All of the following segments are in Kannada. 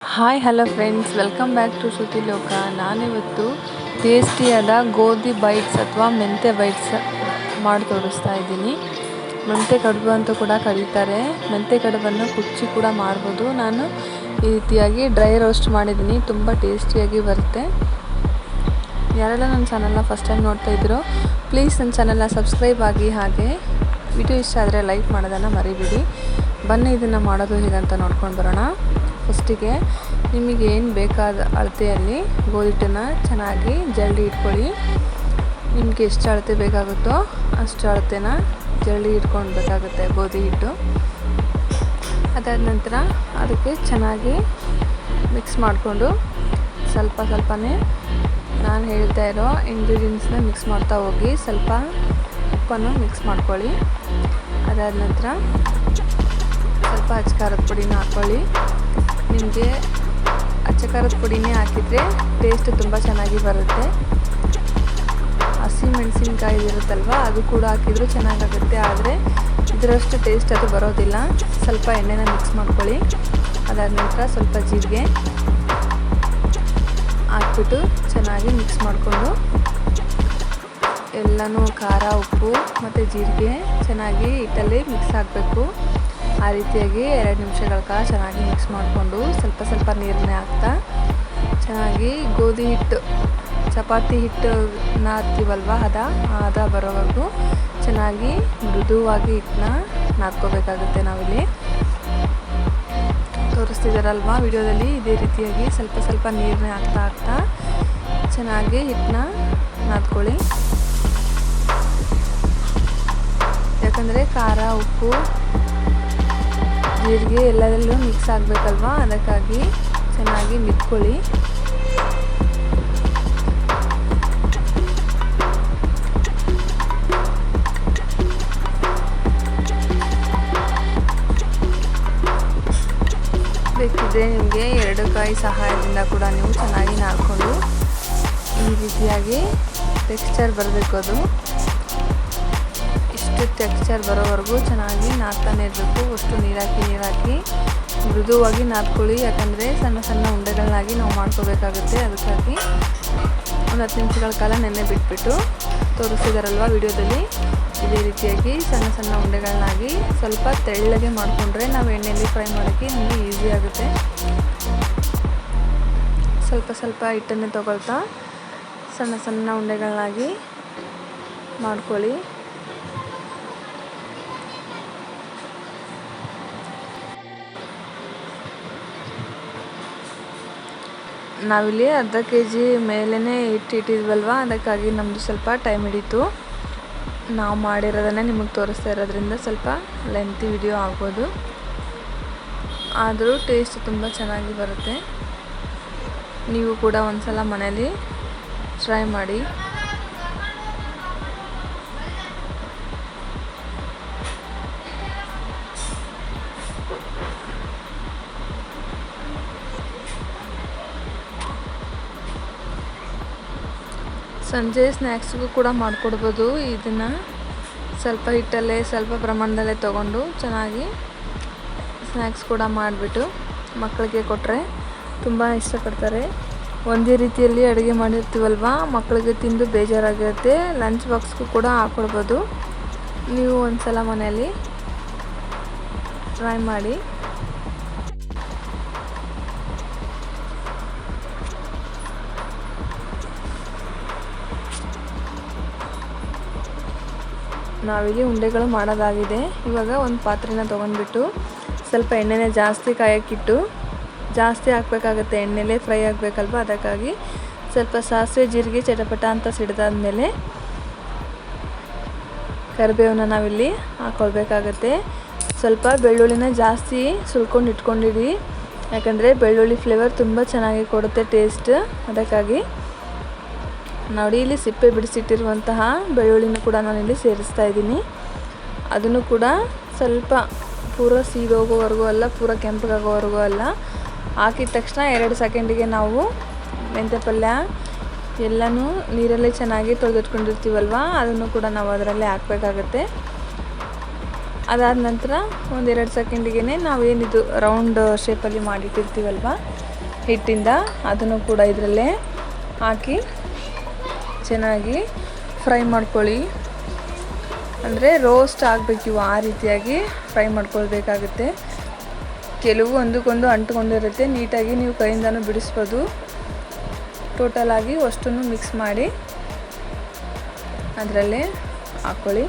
Hi hello friends welcome back to Shruti Loka ನಾನಿವತ್ತು ಟೇಸ್ಟಿಯಾದ ಗೋಧಿ ಬೈಟ್ಸ್ ಅಥವಾ ಮೆಂತೆ ಬೈಟ್ಸ್ ಮಾಡಿ ತೋರಿಸ್ತಾ ಇದ್ದೀನಿ. ಮೆಂತೆ ಕಡುಬು ಅಂತ ಕೂಡ ಕರೀತಾರೆ. ಮೆಂತೆ ಕಡುಬನ್ನು ಕುಚ್ಚಿ ಕೂಡ ಮಾಡ್ಬೋದು. ನಾನು ಈ ರೀತಿಯಾಗಿ ಡ್ರೈ ರೋಸ್ಟ್ ಮಾಡಿದ್ದೀನಿ. ತುಂಬ ಟೇಸ್ಟಿಯಾಗಿ ಬರುತ್ತೆ. ಯಾರೆಲ್ಲ ನನ್ನ ಚಾನಲ್ನ ಫಸ್ಟ್ ಟೈಮ್ ನೋಡ್ತಾ ಇದ್ದೀರೋ ಪ್ಲೀಸ್ ನನ್ನ ಚಾನಲ್ನ ಸಬ್ಸ್ಕ್ರೈಬ್ ಆಗಿ ಹಾಗೆ ವಿಡಿಯೋ ಇಷ್ಟ ಆದರೆ ಲೈಕ್ ಮಾಡೋದನ್ನು ಮರಿಬೇಡಿ. ಬನ್ನಿ ಇದನ್ನು ಮಾಡೋದು ಹೇಗಂತ ನೋಡ್ಕೊಂಡು ಬರೋಣ. ಫಸ್ಟಿಗೆ ನಿಮಗೆ ಏನು ಬೇಕಾದ ಅಳತೆಯಲ್ಲಿ ಗೋಧಿ ಹಿಟ್ಟನ್ನು ಚೆನ್ನಾಗಿ ಜಲ್ದಿ ಇಟ್ಕೊಳ್ಳಿ. ನಿಮಗೆ ಎಷ್ಟು ಅಳತೆ ಬೇಕಾಗುತ್ತೋ ಅಷ್ಟು ಅಳತೆನ ಜಲ್ದಿ ಇಟ್ಕೊಳ್ಬೇಕಾಗುತ್ತೆ ಗೋಧಿ ಹಿಟ್ಟು. ಅದಾದ ನಂತರ ಅದಕ್ಕೆ ಚೆನ್ನಾಗಿ ಮಿಕ್ಸ್ ಮಾಡಿಕೊಂಡು ಸ್ವಲ್ಪ ಸ್ವಲ್ಪನೇ ನಾನು ಹೇಳ್ತಾ ಇರೋ ಇಂಗ್ರೀಡಿಯೆಂಟ್ಸ್ನ ಮಿಕ್ಸ್ ಮಾಡ್ತಾ ಹೋಗಿ ಸ್ವಲ್ಪ ಉಪ್ಪನ್ನು ಮಿಕ್ಸ್ ಮಾಡ್ಕೊಳ್ಳಿ. ಅದಾದ ನಂತರ ಸ್ವಲ್ಪ ಅಚ್ಕಾರದ ಪುಡಿನ ಹಾಕ್ಕೊಳ್ಳಿ. ನಿಮಗೆ ಅಚ್ಚಕಾರದ ಪುಡಿನೇ ಹಾಕಿದರೆ ಟೇಸ್ಟ್ ತುಂಬ ಚೆನ್ನಾಗಿ ಬರುತ್ತೆ. ಹಸಿ ಮೆಣಸಿನ್ಕಾಯಿ ಇರುತ್ತಲ್ವ, ಅದು ಕೂಡ ಹಾಕಿದರೂ ಚೆನ್ನಾಗಾಗುತ್ತೆ. ಆದರೆ ಇದರಷ್ಟು ಟೇಸ್ಟ್ ಅದು ಬರೋದಿಲ್ಲ. ಸ್ವಲ್ಪ ಎಣ್ಣೆನ ಮಿಕ್ಸ್ ಮಾಡ್ಕೊಳ್ಳಿ. ಅದಾದ ನಂತರ ಸ್ವಲ್ಪ ಜೀರಿಗೆ ಹಾಕ್ಬಿಟ್ಟು ಚೆನ್ನಾಗಿ ಮಿಕ್ಸ್ ಮಾಡಿಕೊಂಡು ಎಲ್ಲನೂ ಖಾರ, ಉಪ್ಪು ಮತ್ತು ಜೀರಿಗೆ ಚೆನ್ನಾಗಿ ಹಿಟ್ಟಲ್ಲಿ ಮಿಕ್ಸ್ ಆಗಬೇಕು. ಆ ರೀತಿಯಾಗಿ ಎರಡು ನಿಮಿಷಗಳ ಕಾಲ ಚೆನ್ನಾಗಿ ಮಿಕ್ಸ್ ಮಾಡಿಕೊಂಡು ಸ್ವಲ್ಪ ಸ್ವಲ್ಪ ನೀರನ್ನೇ ಹಾಕ್ತಾ ಚೆನ್ನಾಗಿ ಗೋಧಿ ಹಿಟ್ಟು, ಚಪಾತಿ ಹಿಟ್ಟನ್ನ ಹಾಕ್ತೀವಲ್ವ ಹದ ಹದ ಬರೋವರೆಗೂ ಚೆನ್ನಾಗಿ ಮೃದುವಾಗಿ ಹಿಟ್ಟನ್ನ ನಾದ್ಕೋಬೇಕಾಗುತ್ತೆ ನಾವಿಲ್ಲಿ. ತೋರಿಸ್ತಿದ್ದಾರಲ್ವ ವಿಡಿಯೋದಲ್ಲಿ? ಇದೇ ರೀತಿಯಾಗಿ ಸ್ವಲ್ಪ ಸ್ವಲ್ಪ ನೀರನ್ನೇ ಹಾಕ್ತಾ ಹಾಕ್ತಾ ಚೆನ್ನಾಗಿ ಹಿಟ್ಟನ್ನ ನಾದ್ಕೊಳ್ಳಿ. ಯಾಕಂದರೆ ಖಾರ, ಉಪ್ಪು ಜೀರಿಗೆ ಎಲ್ಲದರಲ್ಲೂ ಮಿಕ್ಸ್ ಆಗಬೇಕಲ್ವಾ? ಅದಕ್ಕಾಗಿ ಚೆನ್ನಾಗಿ ಮಿಕ್ಕೊಳ್ಳಿ ಬೇಕಿದ್ರೆ ನಿಮಗೆ ಎರಡು ಕಾಯಿ ಸಹಾಯದಿಂದ ಕೂಡ ನೀವು ಚೆನ್ನಾಗಿ ನಾದ್ಕೊಂಡು ಈ ರೀತಿಯಾಗಿ ಟೆಕ್ಸ್ಚರ್ ಬರಬೇಕು ಅದು. ಇಷ್ಟು ಟೆಕ್ಸ್ಚರ್ ಬರೋವರೆಗೂ ಚೆನ್ನಾಗಿ ನಾದ್ತಾನೆ ಇರಬೇಕು. ಅಷ್ಟು ನೀರಾಕಿ ನೀರಾಕಿ, ಮೃದುವಾಗಿ ನಾದ್ಕೊಳ್ಳಿ. ಯಾಕಂದರೆ ಸಣ್ಣ ಸಣ್ಣ ಉಂಡೆಗಳನ್ನಾಗಿ ನಾವು ಮಾಡ್ಕೋಬೇಕಾಗುತ್ತೆ. ಅದಕ್ಕಾಗಿ ಒಂದು ಹತ್ತು ನಿಮಿಷಗಳ ಕಾಲ ನೆನ್ನೆ ಬಿಟ್ಬಿಟ್ಟು ತೋರಿಸಿದಾರಲ್ವ ವಿಡಿಯೋದಲ್ಲಿ? ಇದೇ ರೀತಿಯಾಗಿ ಸಣ್ಣ ಸಣ್ಣ ಉಂಡೆಗಳನ್ನಾಗಿ ಸ್ವಲ್ಪ ತೆಳ್ಳಗೆ ಮಾಡಿಕೊಂಡ್ರೆ ನಾವು ಎಣ್ಣೆಯಲ್ಲಿ ಫ್ರೈ ಮಾಡೋಕ್ಕೆ ನಮಗೆ ಈಸಿ ಆಗುತ್ತೆ. ಸ್ವಲ್ಪ ಸ್ವಲ್ಪ ಹಿಟ್ಟನ್ನೇ ತಗೊಳ್ತಾ ಸಣ್ಣ ಸಣ್ಣ ಉಂಡೆಗಳನ್ನಾಗಿ ಮಾಡ್ಕೊಳ್ಳಿ. ನಾವಿಲ್ಲಿ ಅರ್ಧ ಕೆ ಜಿ ಮೇಲೇ ಹಿಟ್ಟು ಇಟ್ಟಿದ್ವಲ್ವ? ಅದಕ್ಕಾಗಿ ನಮ್ಮದು ಸ್ವಲ್ಪ ಟೈಮ್ ಹಿಡಿತು. ನಾವು ಮಾಡಿರೋದನ್ನೇ ನಿಮಗೆ ತೋರಿಸ್ತಾ ಇರೋದ್ರಿಂದ ಸ್ವಲ್ಪ ಲೆಂತಿ ವಿಡಿಯೋ ಆಗ್ಬೋದು. ಆದರೂ ಟೇಸ್ಟ್ ತುಂಬ ಚೆನ್ನಾಗಿ ಬರುತ್ತೆ. ನೀವು ಕೂಡ ಒಂದು ಸಲ ಮನೇಲಿ ಟ್ರೈ ಮಾಡಿ. ಸಂಜೆ ಸ್ನ್ಯಾಕ್ಸ್ಗೂ ಕೂಡ ಮಾಡಿಕೊಡ್ಬೋದು ಇದನ್ನು. ಸ್ವಲ್ಪ ಹಿಟ್ಟಲ್ಲೇ, ಸ್ವಲ್ಪ ಪ್ರಮಾಣದಲ್ಲೇ ತೊಗೊಂಡು ಚೆನ್ನಾಗಿ ಸ್ನ್ಯಾಕ್ಸ್ ಕೂಡ ಮಾಡಿಬಿಟ್ಟು ಮಕ್ಕಳಿಗೆ ಕೊಟ್ಟರೆ ತುಂಬ ಇಷ್ಟಪಡ್ತಾರೆ. ಒಂದೇ ರೀತಿಯಲ್ಲಿ ಅಡುಗೆ ಮಾಡಿರ್ತೀವಲ್ವ? ಮಕ್ಕಳಿಗೆ ತಿಂದು ಬೇಜಾರಾಗಿರುತ್ತೆ. ಲಂಚ್ ಬಾಕ್ಸ್ಗೂ ಕೂಡ ಹಾಕ್ಕೊಡ್ಬೋದು ನೀವು ಒಂದು ಸಲ ಮನೆಯಲ್ಲಿ ಟ್ರೈ ಮಾಡಿ. ನಾವಿಲ್ಲಿ ಉಂಡೆಗಳು ಮಾಡೋದಾಗಿದೆ. ಇವಾಗ ಒಂದು ಪಾತ್ರೆನ ತೊಗೊಂಡ್ಬಿಟ್ಟು ಸ್ವಲ್ಪ ಎಣ್ಣೆನೇ ಜಾಸ್ತಿ ಕಾಯಕ್ಕಿಟ್ಟು ಜಾಸ್ತಿ ಹಾಕಬೇಕಾಗತ್ತೆ. ಎಣ್ಣೆಲೇ ಫ್ರೈ ಆಗಬೇಕಲ್ವ? ಅದಕ್ಕಾಗಿ ಸ್ವಲ್ಪ ಸಾಸಿವೆ, ಜೀರಿಗೆ, ಚಟಪಟ ಅಂತ ಸಿಡ್ದಾದ್ಮೇಲೆ ಕರಿಬೇವನ್ನ ನಾವಿಲ್ಲಿ ಹಾಕ್ಕೊಳ್ಬೇಕಾಗತ್ತೆ ಸ್ವಲ್ಪ ಬೆಳ್ಳುಳ್ಳಿನ ಜಾಸ್ತಿ ಸುಲ್ಕೊಂಡು ಇಟ್ಕೊಂಡಿದ್ದೀವಿ ಯಾಕಂದರೆ ಬೆಳ್ಳುಳ್ಳಿ ಫ್ಲೇವರ್ ತುಂಬ ಚೆನ್ನಾಗಿ ಕೊಡುತ್ತೆ ಟೇಸ್ಟ್ ಅದಕ್ಕಾಗಿ ನೋಡಿ, ಇಲ್ಲಿ ಸಿಪ್ಪೆ ಬಿಡಿಸಿಟ್ಟಿರುವಂತಹ ಬೆಳ್ಳುಳ್ಳಿನೂ ಕೂಡ ನಾನಿಲ್ಲಿ ಸೇರಿಸ್ತಾ ಇದ್ದೀನಿ. ಅದನ್ನು ಕೂಡ ಸ್ವಲ್ಪ ಪೂರ ಸೀದೋಗೋವರೆಗೂ ಅಲ್ಲ, ಪೂರ ಕೆಂಪಗಾಗೋವರೆಗೂ ಅಲ್ಲ. ಹಾಕಿದ ತಕ್ಷಣ ಎರಡು ಸೆಕೆಂಡಿಗೆ ನಾವು ಮೆಂತ್ಯ ಪಲ್ಯ ಎಲ್ಲನೂ ನೀರಲ್ಲೇ ಚೆನ್ನಾಗಿ ತೊಳೆದಿಟ್ಕೊಂಡಿರ್ತೀವಲ್ವ ಅದನ್ನು ಕೂಡ ನಾವು ಅದರಲ್ಲೇ ಹಾಕಬೇಕಾಗತ್ತೆ. ಅದಾದ ನಂತರ ಒಂದೆರಡು ಸೆಕೆಂಡಿಗೆ ನಾವೇನಿದು ರೌಂಡ್ ಶೇಪಲ್ಲಿ ಮಾಡಿಟ್ಟಿರ್ತೀವಲ್ವ? ಹಿಟ್ಟಿಂದ ಅದನ್ನು ಕೂಡ ಇದರಲ್ಲೇ ಹಾಕಿ ಚೆನ್ನಾಗಿ ಫ್ರೈ ಮಾಡ್ಕೊಳ್ಳಿ. ಅಂದರೆ ರೋಸ್ಟ್ ಆಗಬೇಕು ಇವು ಆ ರೀತಿಯಾಗಿ ಫ್ರೈ ಮಾಡ್ಕೊಳ್ಬೇಕಾಗುತ್ತೆ. ಕೆಲವು ಒಂದಕ್ಕೊಂದು ಅಂಟ್ಕೊಂಡಿರುತ್ತೆ. ನೀಟಾಗಿ ನೀವು ಕೈಯಿಂದನೂ ಬಿಡಿಸ್ಬೋದು. ಟೋಟಲಾಗಿ ಅಷ್ಟನ್ನು ಮಿಕ್ಸ್ ಮಾಡಿ ಅದರಲ್ಲೇ ಹಾಕ್ಕೊಳ್ಳಿ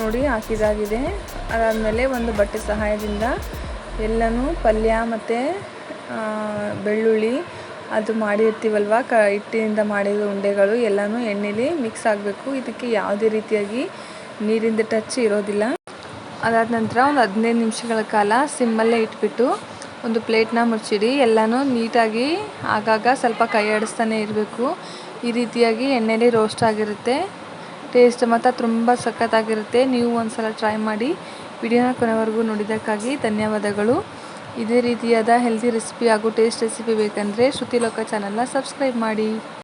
ನೋಡಿ ಹಾಕಿದಾಗಿದೆ. ಅದಾದಮೇಲೆ ಒಂದು ಬಟ್ಟೆ ಸಹಾಯದಿಂದ ಎಲ್ಲನೂ ಪಲ್ಯ ಮತ್ತು ಬೆಳ್ಳುಳ್ಳಿ ಅದು ಮಾಡಿರ್ತೀವಲ್ವ? ಕ, ಹಿಟ್ಟಿನಿಂದ ಮಾಡಿದ ಉಂಡೆಗಳು ಎಲ್ಲನೂ ಎಣ್ಣೆಲಿ ಮಿಕ್ಸ್ ಆಗಬೇಕು. ಇದಕ್ಕೆ ಯಾವುದೇ ರೀತಿಯಾಗಿ ನೀರಿಂದ ಟಚ್ ಇರೋದಿಲ್ಲ. ಅದಾದ ನಂತರ ಒಂದು ಹದಿನೈದು ನಿಮಿಷಗಳ ಕಾಲ ಸಿಮ್ಮಲ್ಲೇ ಇಟ್ಬಿಟ್ಟು ಒಂದು ಪ್ಲೇಟ್ನ ಮುಚ್ಚಿಡಿ. ಎಲ್ಲನೂ ನೀಟಾಗಿ ಆಗಾಗ ಸ್ವಲ್ಪ ಕೈ ಆಡಿಸ್ತಾನೆ ಇರಬೇಕು. ಈ ರೀತಿಯಾಗಿ ಎಣ್ಣೆಲಿ ರೋಸ್ಟ್ ಆಗಿರುತ್ತೆ. ಟೇಸ್ಟ್ ಮಾತ್ರ ತುಂಬ ಸಖತ್ತಾಗಿರುತ್ತೆ. ನೀವು ಒಂದ್ಸಲ ಟ್ರೈ ಮಾಡಿ ವಿಡಿಯೋನ ಕೊನೆವರೆಗೂ ನೋಡಿದ್ದಕ್ಕಾಗಿ ಧನ್ಯವಾದಗಳು. ಇದೇ ರೀತಿಯಾದ ಹೆಲ್ದಿ ರೆಸಿಪಿ ಹಾಗೂ ಟೇಸ್ಟ್ ರೆಸಿಪಿ ಬೇಕೆಂದರೆ ಶ್ರುತಿ ಲೋಕ ಚಾನಲ್ನ ಸಬ್ಸ್ಕ್ರೈಬ್ ಮಾಡಿ.